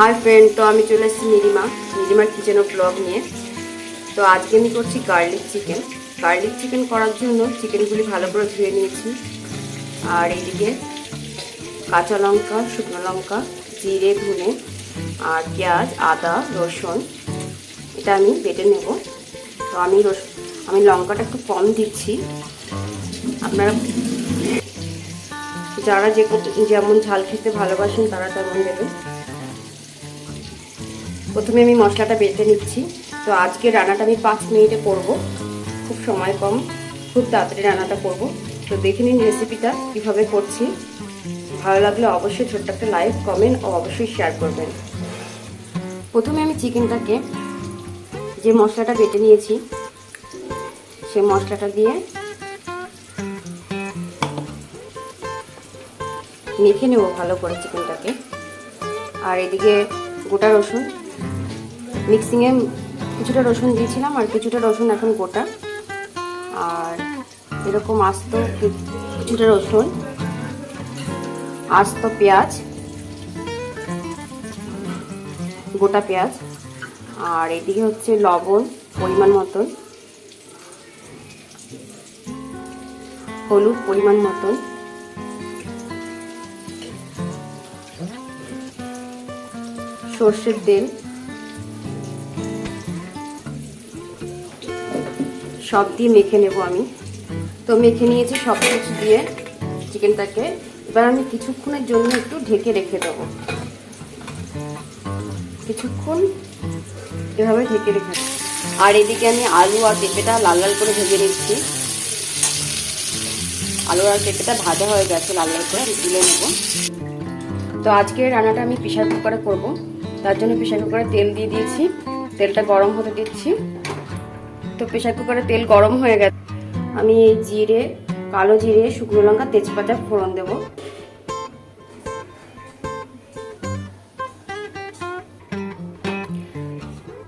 Hi friend তো আমি চলে এসেছি নিরিমা নিরিমার কিচেন ব্লগ নিয়ে। তো আজকে আমি করছি গার্লিক চিকেন গার্লিক চিকেন করার জন্য চিকেনগুলি ভালো করে ধুয়ে নিয়েছি। আর এইদিকে কাঁচা লঙ্কা, শুকনো লঙ্কা, জিরে, ধনে আর পেঁয়াজ, আদা, রসুন, এটা আমি বেটে নেব। তো আমি রস, আমি লঙ্কাটা একটু কম দিচ্ছি। আপনারা যারা যে যেমন ঝাল খেতে ভালোবাসেন তারা তেমন দেবেন। প্রথমে আমি মশলাটা বেটে নিচ্ছি। তো আজকে রান্নাটা আমি পাঁচ মিনিটে করব। খুব সময় কম, খুব তাড়াতাড়ি রান্নাটা করব। তো দেখে নিন রেসিপিটা কীভাবে করছি। ভালো লাগলে অবশ্যই ছোট্ট একটা লাইক কমেন্ট ও অবশ্যই শেয়ার করবেন। প্রথমে আমি চিকেনটাকে যে মশলাটা বেটে নিয়েছি, সে মশলাটা দিয়ে মেখে নেব ভালো করে চিকেনটাকে আর এদিকে গোটা রসুন মিক্সিংয়ে কিছুটা রসুন দিয়েছিলাম আর কিছুটা রসুন এখন গোটা। আর এরকম আস্ত কিছুটা রসুন, আস্ত পেঁয়াজ, গোটা পেঁয়াজ, আর এদিকে হচ্ছে লবণ পরিমাণ মতন, হলুদ পরিমাণ মতন। সর্ষের তেল সব দিয়ে মেখে নেব আমি। তো মেখে নিয়েছি সব কিছু দিয়ে চিকেনটাকে। এবার আমি কিছুক্ষণের জন্য একটু ঢেকে রেখে দেবো। কিছুক্ষণ এভাবে ঢেকে রেখে আর এদিকে আমি আলু আর পেঁপেটা লাল লাল করে ভেজে নিচ্ছি। আলু আর পেঁপেটা ভাজা হয়ে গেছে লাল লাল করে তুলে নেব। তো আজকে রান্নাটা আমি প্রেশার কুকারে করব। তার জন্য প্রেশার কুকারে তেল দিয়ে দিয়েছি। তেলটা গরম হতে দিচ্ছি। তো প্রেশার কুকারে তেল গরম হয়ে গেছে। আমি এই জিরে, কালো জিরে, শুকনো লঙ্কা, তেজপাতা, ফোড়ন দেব।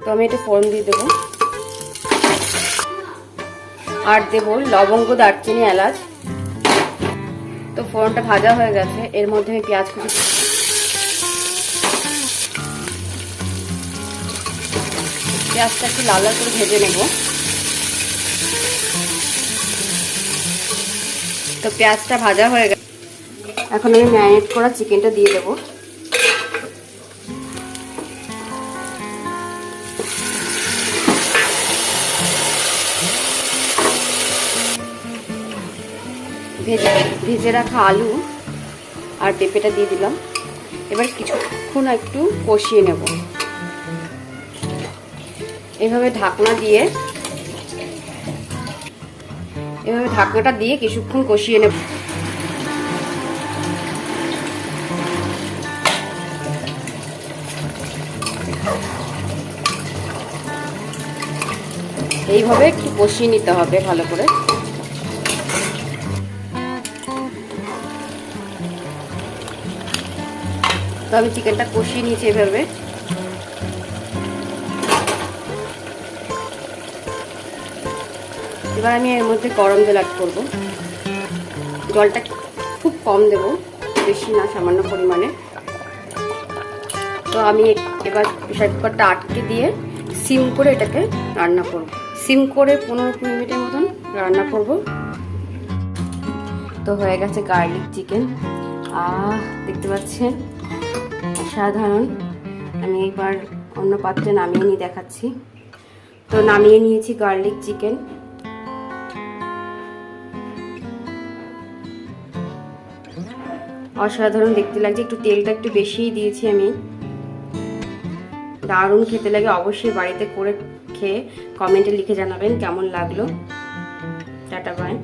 তো আমি এটা ফোড়ন দিয়ে দেবো। আর দেব লবঙ্গ, দারচিনি, এলাচ। তো ফোড়নটা ভাজা হয়ে গেছে। এর মধ্যে আমি পেঁয়াজ কুচি পেঁয়াজটা একটু লাল লাল করে ভেজে নেব। তো পেঁয়াজটা ভাজা হয়ে গেছে। এখন আমি ম্যারিনেট করা চিকেনটা দিয়ে দেবো। ভেজে রাখা আলু আর পেঁপেটা দিয়ে দিলাম। এবার কিছুক্ষণ একটু কষিয়ে নেব। এভাবে ঢাকনা দিয়ে এভাবে ঢাকনাটা দিয়ে কিছুক্ষণ কষিয়ে নেব। এইভাবে একটু কষিয়ে নিতে হবে ভালো করে। তো আমি চিকেনটা কষিয়ে নিয়েছি এভাবে। এবার আমি এর মধ্যে গরম জল অ্যাড করব। জলটা খুব কম দেব, বেশি না, সামান্য পরিমাণে। তো আমি এবার প্রেশার কুকারটা আটকে দিয়ে সিম করে এটাকে রান্না করব। সিম করে পনেরো কুড়ি মিনিটের মতন রান্না করব। তো হয়ে গেছে গার্লিক চিকেন আহ, দেখতে পাচ্ছেন? সাধারণ আমি এবার অন্য পাত্রে নামিয়ে নিয়ে দেখাচ্ছি। তো নামিয়ে নিয়েছি গার্লিক চিকেন অসাধারণ দেখতে লাগছে। একটু তেলটা একটু বেশিই দিয়েছি আমি। দারুণ খেতে লাগে, অবশ্যই বাড়িতে করে খেয়ে কমেন্টে লিখে জানাবেন কেমন লাগল। Tata bye